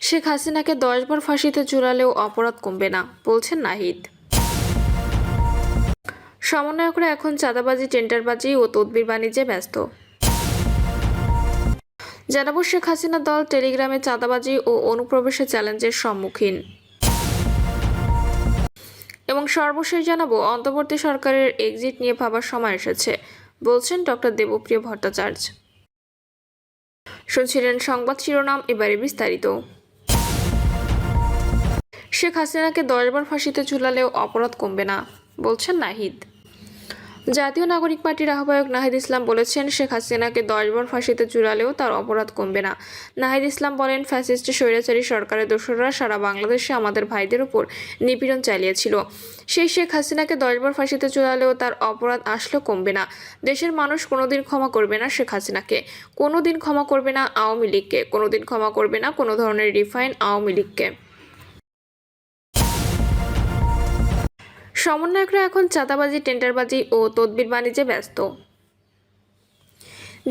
শেখ হাসিনাকে দশবার ফাঁসিতে ঝুলালেও অপরাধ কমবে না, বলছেন নাহিদ। সমন্বয়করা এখন চাঁদাবাজি, টেন্ডারবাজি ও তদবির বাণিজ্যে ব্যস্ত। জানাব শেখ হাসিনা দল টেলিগ্রামে চাঁদাবাজি ও অনুপ্রবেশের চ্যালেঞ্জের সম্মুখীন। এবং সর্বশেষ জানাব, অন্তর্বর্তী সরকারের এক্সিট নিয়ে ভাবার সময় এসেছে, বলছেন ডক্টর দেবপ্রিয় ভট্টাচার্য। শুনছিলেন সংবাদ শিরোনাম, এবারে বিস্তারিত। শেখ হাসিনাকে দশবার ফাঁসিতে ঝুলালেও অপরাধ কমবে না, বলছেন নাহিদ। জাতীয় নাগরিক পার্টির আহ্বায়ক নাহিদ ইসলাম বলেছেন, শেখ হাসিনাকে দশবার ফাঁসিতে ঝুলালেও তার অপরাধ কমবে না। নাহিদ ইসলাম বলেন, ফ্যাসিস্ট স্বৈরাচারী সরকারের দোসররা সারা বাংলাদেশে আমাদের ভাইদের উপর নিপীড়ন চালিয়েছিল। সেই শেখ হাসিনাকে দশবার ফাঁসিতে ঝুলালেও তার অপরাধ আসলেও কমবে না। দেশের মানুষ কোনোদিন ক্ষমা করবে না শেখ হাসিনাকে। কোনোদিন ক্ষমা করবে না আওয়ামী লীগকে। কোনোদিন ক্ষমা করবে না কোনো ধরনের রিফাইন আওয়ামী লীগকে। সমন্বয়করা এখন চাঁদাবাজি টেন্ডারবাজি ও তদবির বাণিজ্যে ব্যস্ত।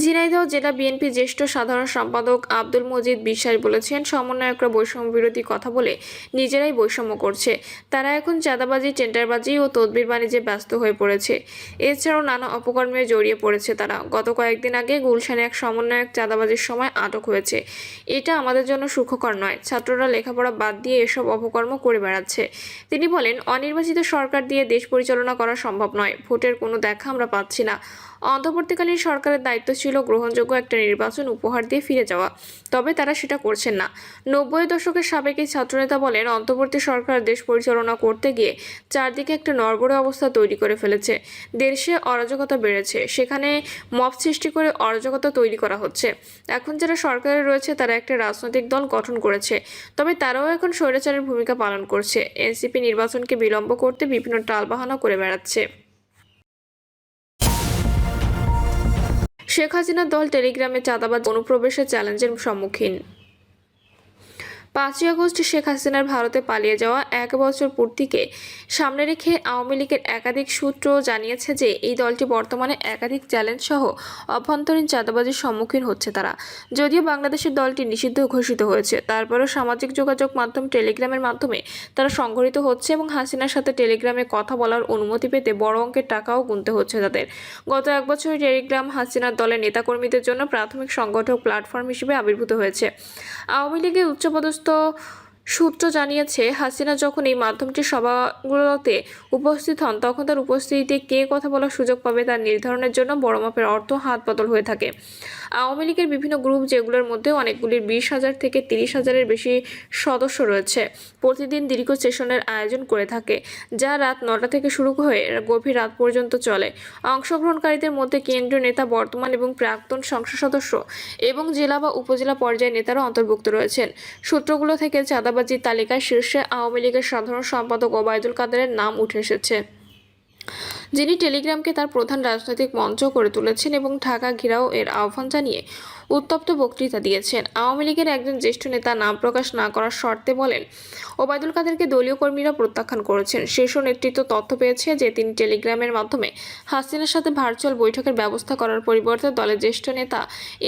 ঝিনাইদহ জেলা বিএনপি জ্যেষ্ঠ সাধারণ সম্পাদক আব্দুল মজিদ বিশ্বাস বলেছেন, সমন্বয়করা বৈষম্য বিরোধী কথা বলে নিজেরাই বৈষম্য করছে। তারা এখন চাঁদাবাজি, টেন্ডারবাজি ও তদবির বাণিজ্যে ব্যস্ত হয়ে পড়েছে। এছাড়াও নানা অপকর্মে জড়িয়ে পড়েছে তারা। গত কয়েকদিন আগে গুলশানে এক সমন্বয়ক চাঁদাবাজির সময় আটক হয়েছে। এটা আমাদের জন্য সুখকর নয়। ছাত্ররা লেখাপড়া বাদ দিয়ে এসব অপকর্ম করে বেড়াচ্ছে। তিনি বলেন, অনির্বাচিত সরকার দিয়ে দেশ পরিচালনা করা সম্ভব নয়। ভোটের কোনো দেখা আমরা পাচ্ছি না। অন্তর্বর্তীকালীন সরকারের দায়িত্ব ছিল গ্রহণযোগ্য একটা নির্বাচন উপহার দিয়ে ফিরে যাওয়া। তবে তারা সেটা করছেন না। নব্বই দশকের সাবেক এই ছাত্রনেতা বলেন, অন্তর্বর্তী সরকার দেশ পরিচালনা করতে গিয়ে চারদিকে একটা নড়বড়ে অবস্থা তৈরি করে ফেলেছে। দেশে অরাজকতা বেড়েছে। সেখানে মব সৃষ্টি করে অরাজকতা তৈরি করা হচ্ছে। এখন যারা সরকারে রয়েছে, তারা একটা রাজনৈতিক দল গঠন করেছে। তবে তারাও এখন স্বৈরাচারের ভূমিকা পালন করছে। এনসিপি নির্বাচনকে বিলম্ব করতে বিভিন্ন টালবাহানা করে বেড়াচ্ছে। শেখ হাসিনার দল টেলিগ্রামে চাঁদাবাজ অনুপ্রবেশের চ্যালেঞ্জের সম্মুখীন। পাঁচই আগস্ট শেখ হাসিনার ভারতে পালিয়ে যাওয়া এক বছর পূর্তিকে সামনে রেখে আওয়ামী লীগের একাধিক সূত্র জানিয়েছে যে এই দলটি বর্তমানে একাধিক চ্যালেঞ্জ সহ অভ্যন্তরীণ চাঁদাবাজির সম্মুখীন হচ্ছে তারা। যদিও বাংলাদেশের দলটি নিষিদ্ধ ঘোষিত হয়েছে, তারপরেও সামাজিক যোগাযোগ মাধ্যম টেলিগ্রামের মাধ্যমে তারা সংগঠিত হচ্ছে এবং হাসিনার সাথে টেলিগ্রামে কথা বলার অনুমতি পেতে বড় অঙ্কের টাকাও গুনতে হচ্ছে তাদের। গত এক বছরে টেলিগ্রাম হাসিনার দলের নেতাকর্মীদের জন্য প্রাথমিক সংগঠক প্ল্যাটফর্ম হিসেবে আবির্ভূত হয়েছে। আওয়ামী লীগের উচ্চপদস্থ to সূত্র জানিয়েছে, হাসিনা যখন এই মাধ্যমটির সভাগুলোতে উপস্থিত হন, তখন তার উপস্থিতিতে কে কথা বলার সুযোগ পাবে তার নির্ধারণের জন্য বড় মাপের অর্থ হাত বদল হয়ে থাকে। আওয়ামী লীগের বিভিন্ন গ্রুপ যেগুলোর মধ্যে অনেকগুলির বিশ হাজার থেকে তিরিশ হাজারের বেশি সদস্য রয়েছে, প্রতিদিন দীর্ঘ সেশনের আয়োজন করে থাকে, যা রাত নটা থেকে শুরু হয়ে গভীর রাত পর্যন্ত চলে। অংশগ্রহণকারীদের মধ্যে কেন্দ্রীয় নেতা বর্তমান এবং প্রাক্তন সংসদ সদস্য এবং জেলা বা উপজেলা পর্যায়ের নেতারা অন্তর্ভুক্ত রয়েছেন। সূত্রগুলো থেকে চাঁদাবাজির তালিকায় শীর্ষে আওয়ামী লীগের সাধারণ সম্পাদক ওবায়দুল কাদেরের নাম উঠে এসেছে। যিনি টেলিগ্রামকে তার প্রধান রাজনৈতিক মঞ্চ করে তুলেছেন এবং ঢাকা ঘেরাও এর আহ্বান জানিয়ে উত্তপ্ত বক্তৃতা দিয়েছেন। আওয়ামী লীগের একজন জ্যেষ্ঠ নেতা নাম প্রকাশ না করার শর্তে বলেন, ওবায়দুল কাদেরকে দলীয় কর্মীরা প্রত্যাখ্যান করেছেন। শীর্ষ নেতৃত্ব তথ্য পেয়েছে যে তিনি টেলিগ্রামের মাধ্যমে হাসিনার সাথে ভার্চুয়াল বৈঠকের ব্যবস্থা করার পরিবর্তে দলের জ্যেষ্ঠ নেতা,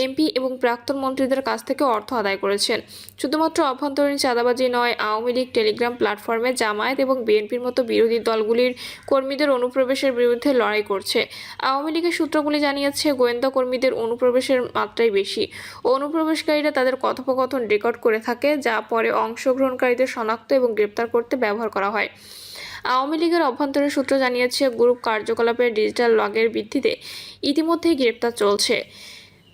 এমপি এবং প্রাক্তন মন্ত্রীদের কাছ থেকে অর্থ আদায় করেছেন। শুধুমাত্র অভ্যন্তরীণ চাঁদাবাজি নয়, আওয়ামী লীগ টেলিগ্রাম প্ল্যাটফর্মে জামায়াত এবং বিএনপির মতো বিরোধী দলগুলির কর্মীদের অনুপ্রবেশের বিরুদ্ধে লড়াই করছে। আওয়ামী লীগের সূত্রগুলি জানিয়েছে, গোয়েন্দা কর্মীদের অনুপ্রবেশের মাত্রাই বেশি। অনুপ্রবেশকারীরা তাদের কথোপকথন রেকর্ড করে থাকে, যা পরে অংশগ্রহণকারীদের শনাক্ত এবং গ্রেপ্তার করতে ব্যবহার করা হয়। আওয়ামী লীগের অভ্যন্তরীণ সূত্র জানিয়েছে, গ্রুপ কার্যকলাপের ডিজিটাল লগের ভিত্তিতে ইতিমধ্যেই গ্রেপ্তার চলছে।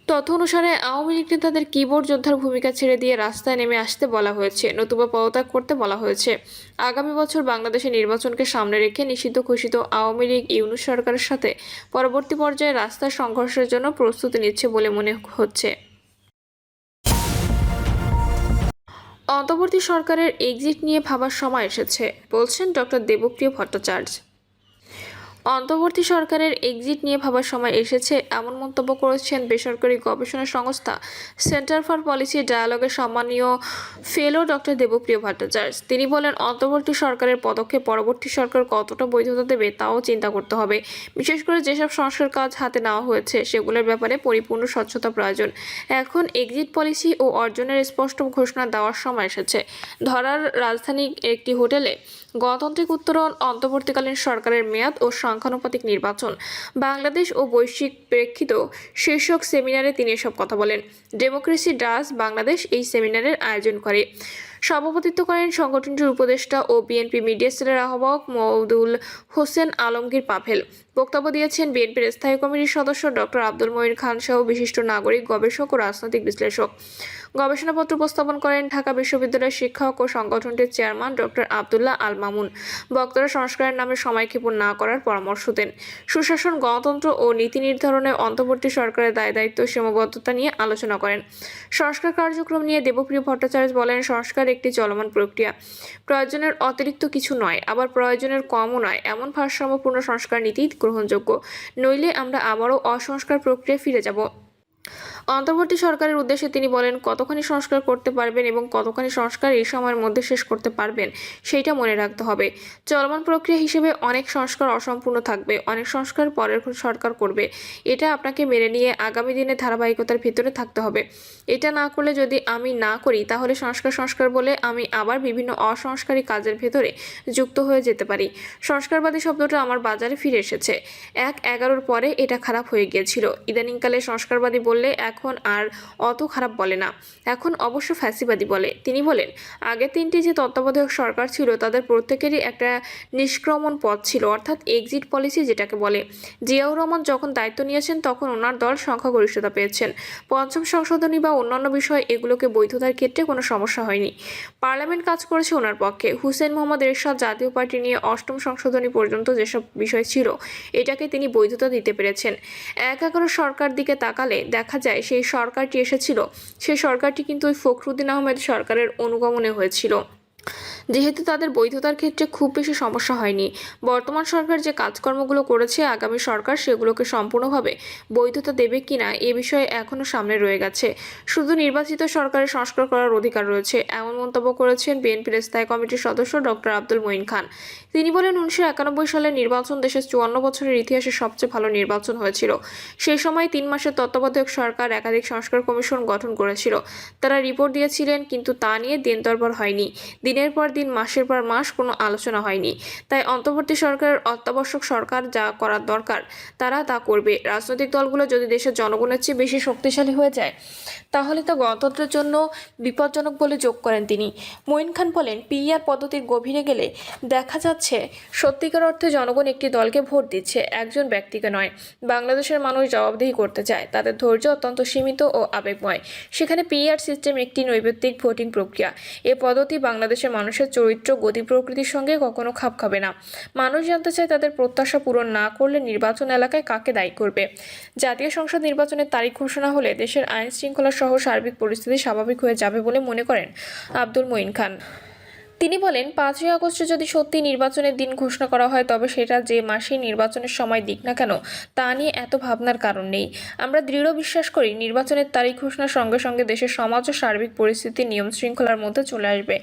তথ্য অনুসারে, আওয়ামী লীগ নেতাদের কিবোর্ড যোদ্ধার ভূমিকা ছেড়ে দিয়ে রাস্তায় নেমে আসতে বলা হয়েছে, নতুবা পদত্যাগ করতে বলা হয়েছে। আগামী বছর বাংলাদেশের নির্বাচনকে সামনে রেখে নিষিদ্ধ ঘোষিত আওয়ামী লীগ ইউনুস সরকারের সাথে পরবর্তী পর্যায়ে রাস্তার সংঘর্ষের জন্য প্রস্তুতি নিচ্ছে বলে মনে হচ্ছে। অন্তর্বর্তী সরকারের এক্সিট নিয়ে ভাবার সময় এসেছে, বলছেন ডক্টর দেবপ্রিয় ভট্টাচার্য। অন্তর্বর্তী সরকারের এক্সিট নিয়ে ভাবার সময় এসেছে এমন মন্তব্য করেছেন বেসরকারি গবেষণা সংস্থা সেন্টার ফর পলিসি ডায়ালগের সম্মানীয় ফেলো ডক্টর দেবপ্রিয় ভট্টাচার্য। তিনি বলেন, অন্তর্বর্তী সরকারের পদক্ষেপ পরবর্তী সরকার কতটা বৈধতা দেবে তাও চিন্তা করতে হবে। বিশেষ করে যেসব সংস্কার কাজ হাতে নেওয়া হয়েছে, সেগুলোর ব্যাপারে পরিপূর্ণ স্বচ্ছতা প্রয়োজন। এখন এক্সিট পলিসি ও অর্জনের স্পষ্ট ঘোষণা দেওয়ার সময় এসেছে। ধরার রাজধানী একটি হোটেলে গণতান্ত্রিক উত্তরণ অন্তর্বর্তীকালীন সরকারের মেয়াদ ও সংখ্যানুপাতিক নির্বাচন। বাংলাদেশ ও বৈশ্বিক প্রেক্ষিত শীর্ষক সেমিনারে তিনি এসব কথা বলেন। ডেমোক্রেসি ডাস বাংলাদেশ এই সেমিনারের আয়োজন করে। সভাপতিত্ব করেন সংগঠনটির উপদেষ্টা ও বিএনপি মিডিয়া সেলের আহ্বায়ক মৌদুল হোসেন আলমগীর পাভেল। বক্তব্য দিয়েছেন বিএনপির স্থায়ী কমিটির সদস্য ডক্টর আব্দুল মঈন খান সহ বিশিষ্ট নাগরিক, গবেষক ও রাজনৈতিক বিশ্লেষক। গবেষণাপত্র উপস্থাপন করেন ঢাকা বিশ্ববিদ্যালয়ের শিক্ষক ও সংগঠনটির চেয়ারম্যান ডক্টর আবদুল্লাহ আল মামুন বক্তারা সংস্কারের নামে সময়ক্ষেপণ না করার পরামর্শ দেন। সুশাসন, গণতন্ত্র ও নীতি নির্ধারণে অন্তর্বর্তী সরকারের দায় দায়িত্ব সীমাবদ্ধতা নিয়ে আলোচনা করেন। সংস্কার কার্যক্রম নিয়ে দেবপ্রিয় ভট্টাচার্য বলেন, সংস্কার একটি চলমান প্রক্রিয়া। প্রয়োজনের অতিরিক্ত কিছু নয়, আবার প্রয়োজনের কমও নয়। এমন ভারসাম্যপূর্ণ সংস্কার নীতি গ্রহণযোগ্য। নইলে আমরা আবারও অসংস্কার প্রক্রিয়া ফিরে যাব। অন্তর্বর্তী সরকারের উদ্দেশ্যে তিনি বলেন, কতখানি সংস্কার করতে পারবেন এবং কতখানি সংস্কার এই সময়ের মধ্যে শেষ করতে পারবেন, সেইটা মনে রাখতে হবে। চলমান প্রক্রিয়া হিসেবে অনেক সংস্কার অসম্পূর্ণ থাকবে, অনেক সংস্কার পরের সরকার করবে। এটা আপনাকে মেনে নিয়ে আগামী দিনে ধারাবাহিকতার ভিতরে থাকতে হবে। এটা না করলে যদি আমি না করি, তাহলে সংস্কার সংস্কার বলে আমি আবার বিভিন্ন অসংস্কারী কাজের ভেতরে যুক্ত হয়ে যেতে পারি। সংস্কারবাদী শব্দটা আমার বাজারে ফিরে এসেছে। এক এগারোর পরে এটা খারাপ হয়ে গিয়েছিল। ইদানিংকালে সংস্কারবাদী বললে এখন আর অত খারাপ বলে না। এখন অবশ্য ফ্যাসিবাদী বলে। তিনি বলেন, আগে তিনটি যে তত্ত্বাবধায়ক সরকার ছিল, তাদের প্রত্যেকেরই একটা নিষ্ক্রমণ পথ ছিল, অর্থাৎ এক্সিট পলিসি যেটাকে বলে। জিয়াউর রহমান যখন দায়িত্ব নিয়েছেন, তখন ওনার দল সংখ্যাগরিষ্ঠতা পেয়েছেন। পঞ্চম সংশোধনী বা অন্যান্য বিষয় এগুলোকে বৈধতার ক্ষেত্রে কোনো সমস্যা হয়নি। পার্লামেন্ট কাজ করেছে ওনার পক্ষে। হুসেন মোহাম্মদ এরশাদ জাতীয় পার্টি নিয়ে অষ্টম সংশোধনী পর্যন্ত যেসব বিষয় ছিল, এটাকে তিনি বৈধতা দিতে পেরেছেন। এক এগারো সরকার দিকে তাকালে দেখা যায় সেই সরকারটি এসেছিল। সেই সরকারটি কিন্তু ওই ফখরুদ্দিন আহমেদ সরকারের অনুগমনে হয়েছিল। যেহেতু তাদের বৈধতার ক্ষেত্রে খুব বেশি সমস্যা হয়নি। বর্তমান সরকার যে কাজকর্মগুলো করেছে, আগামী সরকার সেগুলোকে সম্পূর্ণভাবে বৈধতা দেবে কিনা এ বিষয়ে এখনও সামনে রয়ে গেছে। শুধু নির্বাচিত সরকারের সংস্কার করার অধিকার রয়েছে, এমন মন্তব্য করেছেন বিএনপির স্থায়ী কমিটির সদস্য ডক্টর আব্দুল মঈন খান। তিনি বলেন, উনিশশো একানব্বই সালের নির্বাচন দেশের চুয়ান্ন বছরের ইতিহাসে সবচেয়ে ভালো নির্বাচন হয়েছিল। সেই সময় তিন মাসের তত্ত্বাবধায়ক সরকার একাধিক সংস্কার কমিশন গঠন করেছিল। তারা রিপোর্ট দিয়েছিলেন, কিন্তু তা নিয়ে দিন দরবার হয়নি। দিনের পর দিন, মাসের পর মাস কোনো আলোচনা হয়নি। তাই অন্তর্বর্তী সরকারের অত্যাবশ্যক সরকার যা করার দরকার, তারা তা করবে। রাজনৈতিক দলগুলো যদি দেশের জনগণের চেয়ে বেশি শক্তিশালী হয়ে যায়, তাহলে তা গণতন্ত্রের জন্য বিপজ্জনক বলে যোগ করেন তিনি। মঈন খান বলেন পিআর পদ্ধতির গভীরে গেলে দেখা যাচ্ছে, সত্যিকার অর্থে জনগণ একটি দলকে ভোট দিচ্ছে, একজন ব্যক্তিকে নয়। বাংলাদেশের মানুষ জবাবদিহি করতে চায়। তাদের ধৈর্য অত্যন্ত সীমিত ও আবেগময়। সেখানে পিআর সিস্টেম একটি নৈবেত্তিক ভোটিং প্রক্রিয়া। এ পদ্ধতি বাংলাদেশের মানুষের চরিত্র, গতি প্রকৃতির সঙ্গে কখনো খাপ খাবে না। মানুষ জানতে চায় তাদের প্রত্যাশা পূরণ না করলে নির্বাচন এলাকায় কাকে দায়ী করবে? জাতীয় সংসদ নির্বাচনের তারিখ ঘোষণা হলে দেশের আইন শৃঙ্খলা সহ সার্বিক পরিস্থিতি স্বাভাবিক হয়ে যাবে বলে মনে করেন আব্দুল মঈন খান। তিনি বলেন, পাঁচই আগস্টে যদি সত্যি নির্বাচনের দিন ঘোষণা করা হয়, তবে সেটা যে মাসেই নির্বাচনের সময় দিক না কেন, তা নিয়ে এত ভাবনার কারণ নেই। আমরা দৃঢ় বিশ্বাস করি, নির্বাচনের তারিখ ঘোষণার সঙ্গে সঙ্গে দেশের সমাজ ও সার্বিক পরিস্থিতি নিয়ম শৃঙ্খলার মধ্যে চলে আসবে।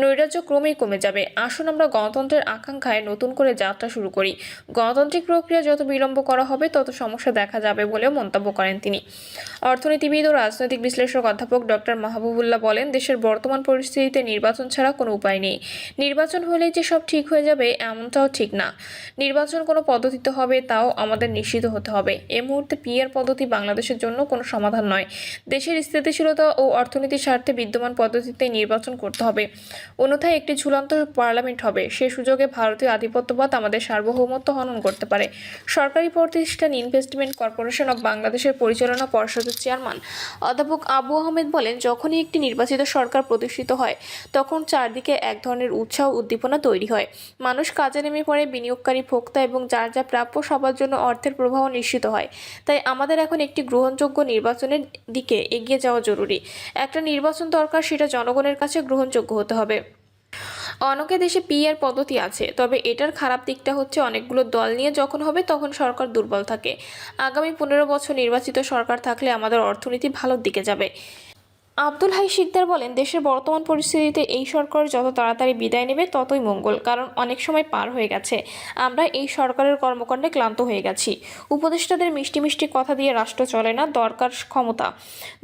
নৈরাজ্য ক্রমেই কমে যাবে। আসুন আমরা গণতন্ত্রের আকাঙ্ক্ষায় নতুন করে যাত্রা শুরু করি। গণতান্ত্রিক প্রক্রিয়া যত বিলম্ব করা হবে, তত সমস্যা দেখা যাবে বলেও মন্তব্য করেন তিনি। অর্থনীতিবিদ ও রাজনৈতিক বিশ্লেষক অধ্যাপক ডক্টর মাহবুবুল্লাহ বলেন, দেশের বর্তমান পরিস্থিতিতে নির্বাচন ছাড়া কোনো উপায় নেই নির্বাচন হলেই যে সব ঠিক হয়ে যাবে, এমনটাও ঠিক না। নির্বাচন কোনো পদ্ধতিতে হবে, তাও আমাদের নিশ্চিত হতে হবে। এ মুহূর্তে পিআর পদ্ধতি বাংলাদেশের জন্য কোনো সমাধান নয়। দেশের স্থিতিশীলতা ও অর্থনীতির স্বার্থে বিদ্যমান পদ্ধতিতে নির্বাচন করতে হবে। অন্যথায় একটি ঝুলন্ত পার্লামেন্ট হবে। সে সুযোগে ভারতীয় আধিপত্যবাদ আমাদের সার্বভৌমত্ব হনন করতে পারে। সরকারি প্রতিষ্ঠান ইনভেস্টমেন্ট কর্পোরেশন অব বাংলাদেশের পরিচালনা পর্ষদের চেয়ারম্যান অধ্যাপক আবু আহমেদ বলেন, যখনই একটি নির্বাচিত সরকার প্রতিষ্ঠিত হয়, তখন চারদিকে এক ধরনের উৎসাহ উদ্দীপনা তৈরি হয়। মানুষ কাজে নেমে পড়ে, বিনিয়োগকারী ভোক্তা এবং যার যা প্রাপ্য সবার জন্য অর্থের প্রবাহ নিশ্চিত হয়। তাই আমাদের এখন একটি গ্রহণযোগ্য নির্বাচনের দিকে এগিয়ে যাওয়া জরুরি। একটা নির্বাচন দরকার, সেটা জনগণের কাছে গ্রহণযোগ্য হতে হবে। অনেকে দেশে পিআর পদ্ধতি আছে, তবে এটার খারাপ দিকটা হচ্ছে অনেকগুলো দল নিয়ে যখন হবে তখন সরকার দুর্বল থাকে। আগামী পনেরো বছর নির্বাচিত সরকার থাকলে আমাদের অর্থনীতি ভালোর দিকে যাবে। আব্দুল হাই শিকদার বলেন, দেশের বর্তমান পরিস্থিতিতে এই সরকার যত তাড়াতাড়ি বিদায় নেবে, ততই মঙ্গল, কারণ অনেক সময় পার হয়ে গেছে। আমরা এই সরকারের কর্মকাণ্ডে ক্লান্ত হয়ে গেছি। উপদেষ্টাদের মিষ্টি মিষ্টি কথা দিয়ে রাষ্ট্র চলে না, দরকার ক্ষমতা,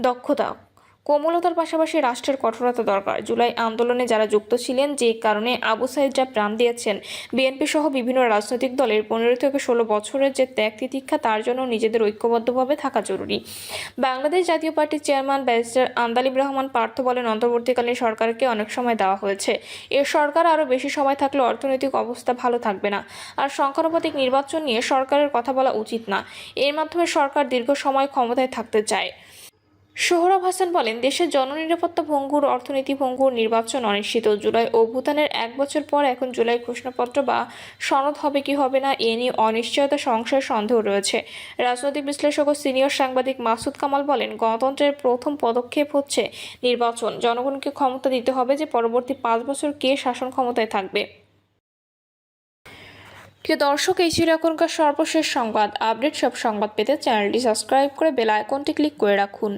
দক্ষতা। কোমলতার পাশাপাশি রাষ্ট্রের কঠোরতা দরকার। জুলাই আন্দোলনে যারা যুক্ত ছিলেন, যে কারণে আবু সাইদরা প্রাণ দিয়েছেন, বিএনপি সহ বিভিন্ন রাজনৈতিক দলের পনেরো থেকে ষোলো বছরের যে ত্যাগ তিতিক্ষা, তার জন্য নিজেদের ঐক্যবদ্ধভাবে থাকা জরুরি। বাংলাদেশ জাতীয় পার্টির চেয়ারম্যান ব্যারিস্টার আন্দালিব রহমান পার্থ বলেন, অন্তর্বর্তীকালীন সরকারকে অনেক সময় দেওয়া হয়েছে। এর সরকার আরও বেশি সময় থাকলে অর্থনৈতিক অবস্থা ভালো থাকবে না। আর সংখ্যানুপাতিক নির্বাচন নিয়ে সরকারের কথা বলা উচিত না। এর মাধ্যমে সরকার দীর্ঘ সময় ক্ষমতায় থাকতে চায়। সোহরাব হাসান বলেন, দেশের জননিরাপত্তা ভঙ্গুর অর্থনীতি ভঙ্গুর নির্বাচন অনিশ্চিত। জুলাই ও ভুটানের এক বছর পর এখন জুলাই ঘোষণাপত্র বা সনদ হবে কি হবে না, এ নিয়ে অনিশ্চয়তা, সংশয়, সন্দেহ রয়েছে। রাজনৈতিক বিশ্লেষক ও সিনিয়র সাংবাদিক মাসুদ কামাল বলেন, গণতন্ত্রের প্রথম পদক্ষেপ হচ্ছে নির্বাচন। জনগণকে ক্ষমতা দিতে হবে যে পরবর্তী পাঁচ বছর কে শাসন ক্ষমতায় থাকবে। প্রিয় দর্শক, এই ছিল এখনকার সর্বশেষ সংবাদ। আপডেট সব সংবাদ পেতে চ্যানেলটি সাবস্ক্রাইব করে বেল আইকনটি ক্লিক করে রাখুন।